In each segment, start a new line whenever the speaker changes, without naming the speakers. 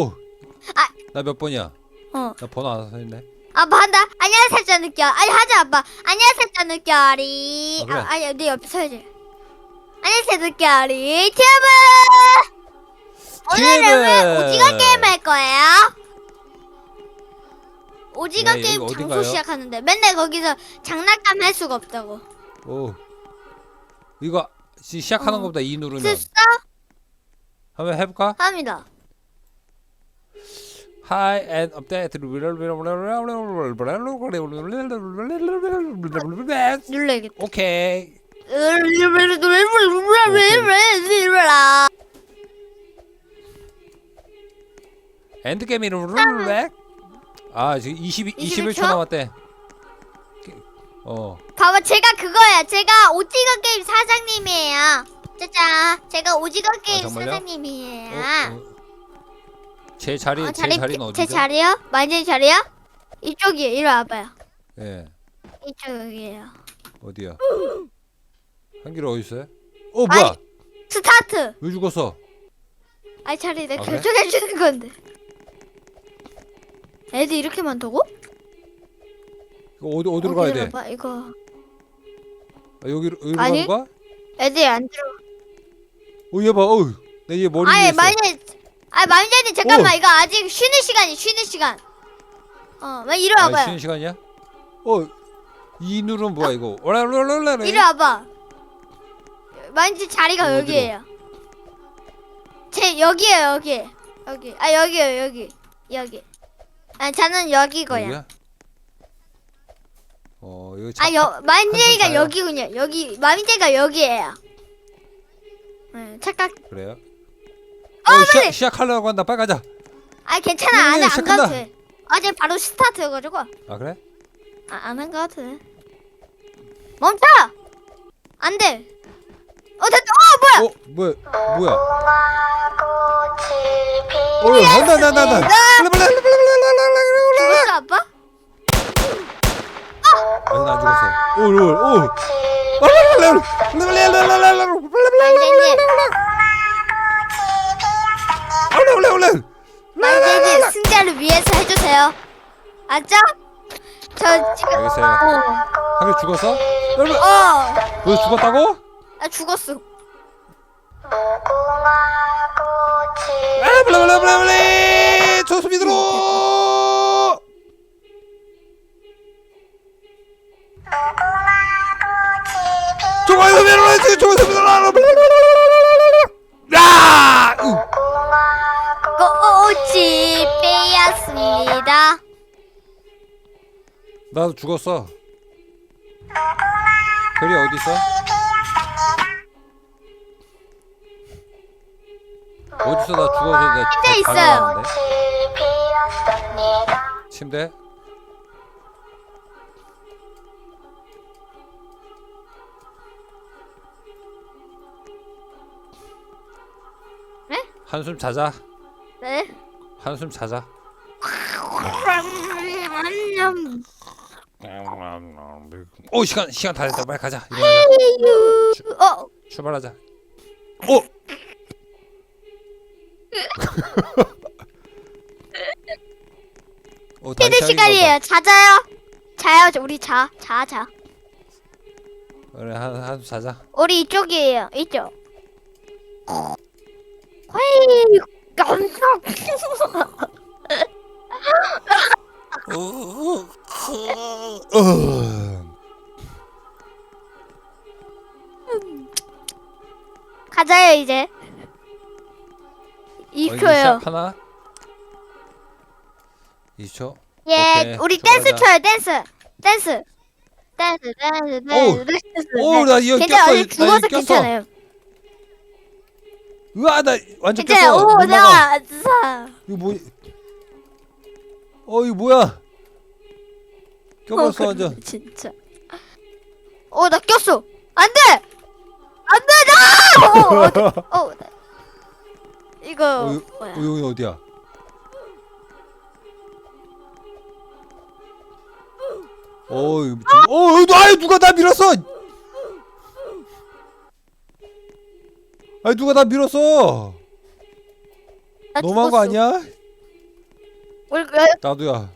오.
아.
나 몇 번이야?
어.
나 번호 안 써있네.
아빠 한다. 안녕하세요, 짜느껴. 아니 하자, 아빠. 안녕하세요, 짜느껴리.
아, 그래.
아, 아니 내 옆에 서야지. 안녕하세요, 짜느껴리. 튜브. 오늘은
튜브.
오징어 게임 할 거예요? 오징어
네,
게임
여기
장소
어딘가요?
시작하는데 맨날 거기서 장난감 할 수가 없다고.
오. 이거 시, 시작하는
어.
것보다 이 누르면
됐어?
한번 해볼까?
합니다.
Hi and update.
눌러야겠다.
오케이. 엔드 게임 이름 룰렉. 아 지금 20 21초
21초?
남았대. 어.
봐봐, 제가 그거야. 제가 오징어 게임 사장님이에요. 짜잔, 제가 오징어 게임
정말요?
사장님이에요.
어, 어. 제 자리
어,
제
자리,
자리는
제
어디죠?
자리요? 만재 자리요? 이쪽이에요. 이리 와봐요.
예.
이쪽이에요.
어디야? 한길이 어디 있어요? 어 뭐야?
아이. 스타트.
왜 죽었어?
아이 자리 내가
아, 그래?
결정해 주는 건데. 애들 이렇게 많다고?
이거 어디 어디로 가야 돼?
봐 이거.
아, 여기로 여기로
아니.
가는 거야?
애들이 안 들어.
어얘 봐. 어우. 내얘 머리 위에
아니
있어.
만재. 아 만재님 잠깐만
오.
이거 아직 쉬는 시간이 쉬는 시간. 어, 만 이리
아,
와봐요.
쉬는 시간이야? 어. 이 누르면 뭐야 이거? 오라라라라라.
이리 와봐. 만재 자리가
어디로?
여기에요. 제 여기에요 여기. 여기. 아 여기요 여기. 여기. 아 저는 여기고요.
여기야? 어, 이거
아, 여,
가요.
여기군요. 여기, 만재가 여기에요. 네, 착각.
그래요?
어,
어,
빨리!
시작, 시작하려고 한다. 빨리 가자.
아, 괜찮아.
네,
안, 안
시작한다.
가도 돼. 어제 바로 스타트여가지고. 아,
아, 그래?
안한 거 같아. 멈춰! 안 돼. 어, 됐다. 어, 뭐야?
어, 뭐야? 뭐야? 어, 한다, 한다, 한다, 한다.
죽었어, 아빠?
아니, 나안 죽었어. 오, 오, 오.
만재님, 만재님 승자를 위해서 해주세요. 알죠? 저 지금,
알겠어요.
어,
한개 죽었어?
어,
너 죽었다고?
나 죽었어.
아, 블라블라블라블라! 좋습니다. 좋아요, 메로라이트, 좋습니다. 야! 으.
꽃이 빼앗습니다.
나도 죽었어. 별이 어디 있어? 어디서 나 죽어서 나
침대
다
있어요.
침대?
네?
한숨 자자.
네?
한숨 자자. 오 시간 시간 다 됐다. 빨리 가자. 일어나자.
어,
출발하자. 오. 오,
피드
시작인가
시간이에요. 자자요. 자요, 저 우리 자, 자, 자.
봐. 그래 한 한숨 자자.
우리 이쪽이에요. 이쪽. 깜짝. 가자요 이제.
어, 이제
2초요.
시작하나? 2초.
예,
오케이,
우리. 댄스 춰요. 댄스, 댄스, 댄스, 댄스, 댄스, 댄스.
오, 나 이거
괜찮아.
꼈어.
죽어서
이거 꼈어.
괜찮아요.
으아, 나 완전. 꼈어.
오,
못 나가.
나 사.
이거 뭐? 어, 이거 뭐야? 껴버렸어
어,
완전.
진짜. 어, 나 꼈어. 안 돼! 안 돼, 나! 어, 어디, 어, 나- 이거,
어, 이-
뭐야.
어, 여기 어디야? 어, 이거 미친. 어, 어, 아이 누가 나 밀었어? 아이 누가 나 밀었어?
나
너무한 거
죽었어.
아니야?
우리 야,
나도야.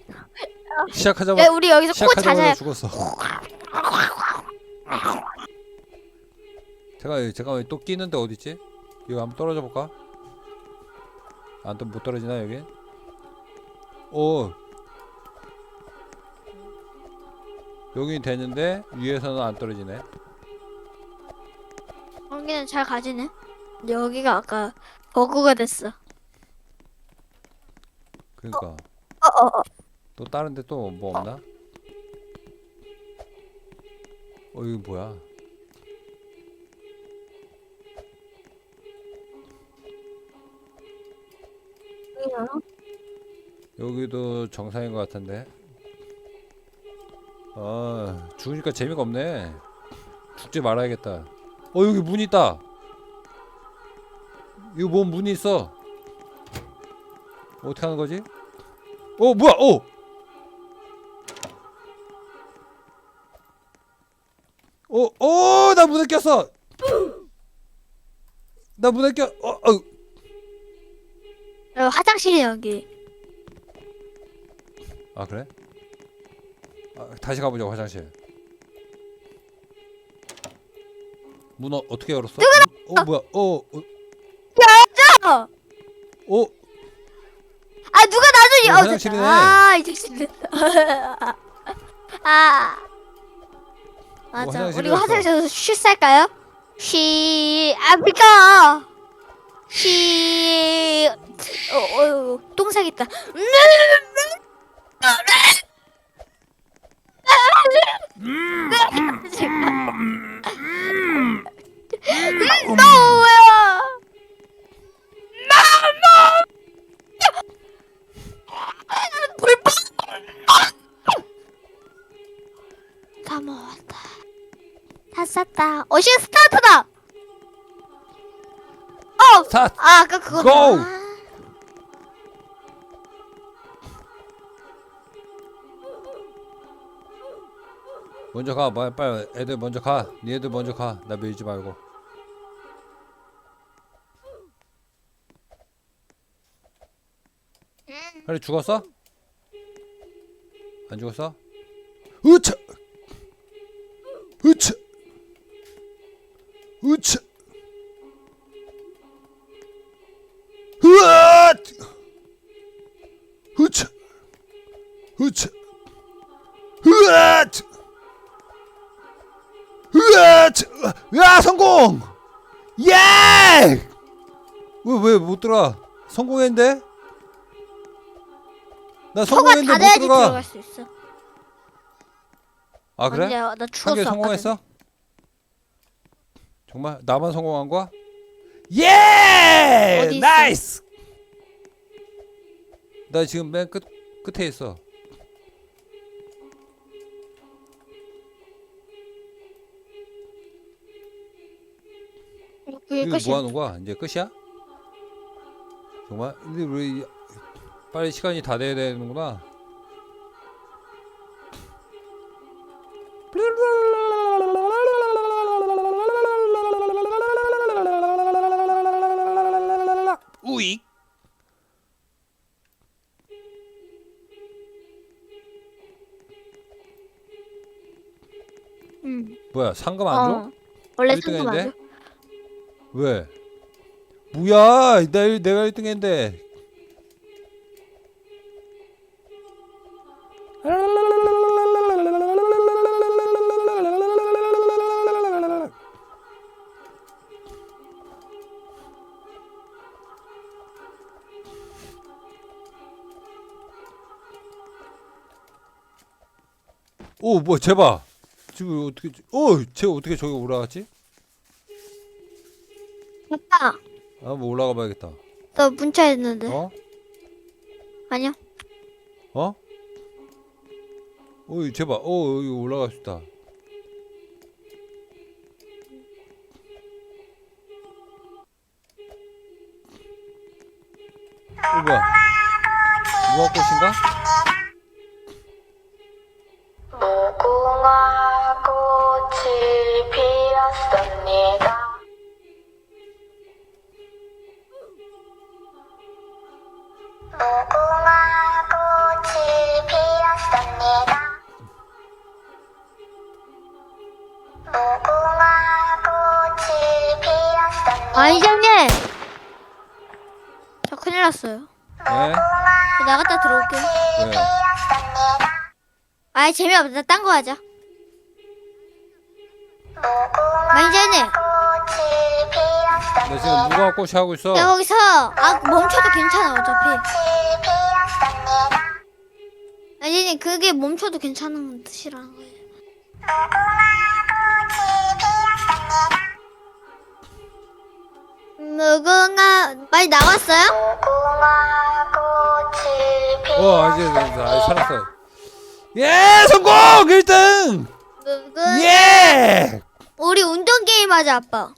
시작하자마자
야, 우리 여기서 코
시작하자마자
자자.
죽었어. 제가 제가 또 끼는데 어디 있지? 이거 한번 떨어져 볼까? 안 또 못 떨어지나 여기? 오. 여기 되는데 위에서는 안 떨어지네.
여기는 잘 가지네. 여기가 아까 버그가 됐어.
그러니까
어, 어, 어.
또 다른 데 또 뭐 없나? 어 이거 뭐야? 여기도 정상인 것 같은데. 아 죽으니까 재미가 없네. 죽지 말아야겠다. 어 여기 문 있다. 이거 뭔 문이 있어? 어떻게 하는 거지? 어 뭐야? 어 어, 어, 나 문에 꼈어. 나 문에 껴. 어, 어.
여기 화장실이 여기.
아 그래? 아, 다시 가보자 화장실. 문 어, 어떻게 열었어? 문- 어 뭐야? 어, 어,
어!
어,
아 누가 나도
어,
어,
화장실이네.
아 이제 됐다. 아 맞아. 우리
화장실이었어.
화장실에서 쉬 쌀까요? 쉬 아프리카 쉬 어, 어, 똥색 있다. 너야 불법 다 먹었다 다 쌌다 어시 스타트다 어!
스타트.
아 아까 그거
Go! 먼저 가, 빨리, 빨리, 애들 먼저 가. 니애들 먼저 가. 나 밀지 말고. 그래 죽었어? 안 죽었어? 으차! 으아! 으아! 성공! 예! 왜왜 못 들어가? 성공했는데? 나
서가
성공했는데 못 들어가.
들어갈 수 있어
아 그래?
아니야, 나
한개
죽었어 아까
성공했어? 정말 나만 성공한 거야? 예!
어디 있어?
나이스! 나 지금 맨 끝 끝에 있어.
전에. 그게
이거
끝이야
뭐 하는 거야? 이제 끝이야? 정말? 근데 왜 이- 빨리 시간이 다 돼야 되는구나. 우익.
응.
뭐야 상금 안 줘?
어. 원래
일등
상금 안
했는데?
줘?
왜? 뭐야? 나 일- 내가 1등했는데. 오, 뭐, 제발. 지금 어떻게, 어, 쟤 어떻게 저기 올라갔지?
오빠
아, 뭐 올라가 봐야겠다.
너 문자 했는데
어?
아니야
어? 어이 제발 어 여기 올라갈 수 있다 어 뭐야 무화꽃인가?
났어요
네?
저 나갔다 들어올게요
네.
아이 재미없다 딴 거 하자
피었습니다.
네, 지금 누가 꽃이 하고 있어?
야 거기서 아 멈춰도 괜찮아 어차피. 마이자님 그게 멈춰도 괜찮은 뜻이라는 거예요 무궁화 많이 나왔어요?
무궁화 꽃이 피었습니다.
어, 아직, 아직 살았어. 예, 성공! 1등!
무궁화
예!
우리 운동 게임 하자 아빠